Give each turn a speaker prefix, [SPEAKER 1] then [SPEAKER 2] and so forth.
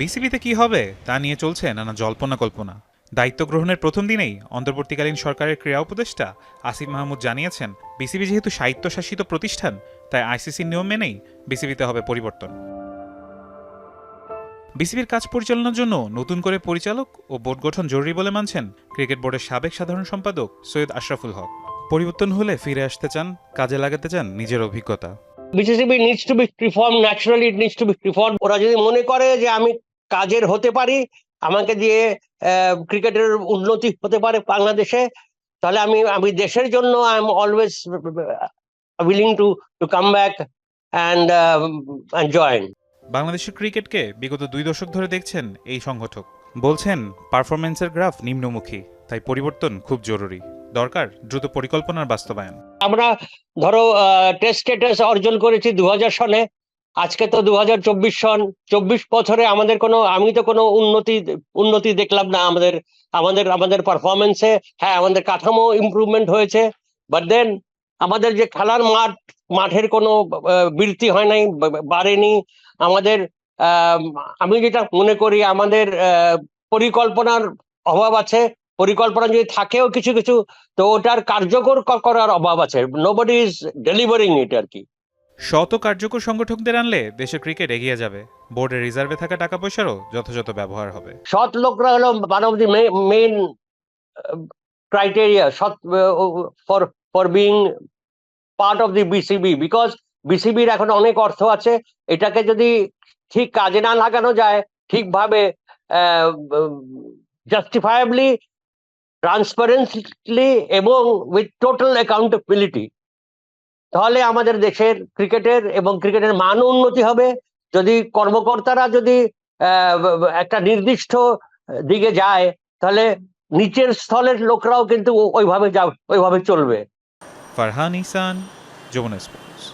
[SPEAKER 1] বিসিবিতে কি হবে তা নিয়ে চলছে নানা জল্পনা কল্পনা। দায়িত্ব গ্রহণের প্রথম দিনেই অন্তর্বর্তীকালীন সরকারের ক্রীড়া উপদেষ্টা আসিফ মাহমুদ জানিয়েছেন, বিসিবি যেহেতু স্বায়ত্তশাসিত প্রতিষ্ঠান, তাই আইসিসির নিয়ম মেনেই বিসিবিতে হবে পরিবর্তন। বিসিবির কাজ পরিচালনার জন্য নতুন করে পরিচালক ও বোর্ড গঠন জরুরি বলে মানছেন ক্রিকেট বোর্ডের সাবেক সাধারণ সম্পাদক সৈয়দ আশরাফুল হক। পরিবর্তন হলে ফিরে আসতে চান, কাজে লাগাতে চান নিজের অভিজ্ঞতা।
[SPEAKER 2] BCCB needs to be reform naturally it needs to be reform ওরা যদি মনে করে যে আমি কাজের হতে পারি আমাকে দিয়ে ক্রিকেটের উন্নতি হতে পারে বাংলাদেশে তাহলে আমি আমি দেশের জন্য I am always willing to to come back and and join
[SPEAKER 1] বাংলাদেশের ক্রিকেটকে বিগত দুই দশক ধরে দেখছেন এই সংগঠক। বলছেন পারফরমেন্সের গ্রাফ নিম্নমুখী তাই পরিবর্তন খুব জরুরি। দরকার দ্রুত পরিকল্পনার বাস্তবায়ন।
[SPEAKER 2] আমরা ধরো টেস্ট স্ট্যাটাস অর্জন করেছি দু হাজার সনে আজকে তো দু হাজার চব্বিশ সন, চব্বিশ বছরে আমাদের কোনো, আমি তো কোনো উন্নতি উন্নতি দেখলাম না আমাদের আমাদের আমাদের পারফরমেন্সে হ্যাঁ আমাদের কাঠামো ইমপ্রুভমেন্ট হয়েছে বাট দেন আমাদের যে খেলার মাঠ, মাঠের কোনো বৃদ্ধি হয় নাই বাড়েনি। আমাদের আমি যেটা মনে করি, আমাদের পরিকল্পনার অভাব আছে। পরিকল্পনা যদি থাকেও কিছু কিছু, তো ওটার কার্যকর করার অভাব আছে। নোবডি ইজ ডেলিভারিং ইট আর কি।
[SPEAKER 1] শত কার্যকর সংগঠকদের আনলে দেশের ক্রিকেট এগিয়ে যাবে। বোর্ডের রিজার্ভে থাকা টাকা পয়সারও যথাযথ ব্যবহার হবে।
[SPEAKER 2] সৎ লোকরা হলো one of the main criteria সৎ for for being part of the BCB because বিসিবির এখন অনেক অর্থ আছে। এটাকে যদি ঠিক কাজে না লাগানো যায়, ঠিকভাবে জাস্টিফায়াবলি ট্রান্সপারেন্সলি এবং উইথ টোটাল অ্যাকাউন্টেবিলিটি তাহলে আমাদের দেশের ক্রিকেটের এবং ক্রিকেটের মান উন্নতি হবে। যদি কর্মকর্তারা যদি একটা নির্দিষ্ট দিকে যায়, তাহলে নিচের স্থলের লোকরাও কিন্তু ওইভাবে যাবে ওইভাবে চলবে।
[SPEAKER 1] ফারহান ইসান যমুনা স্পোর্টস।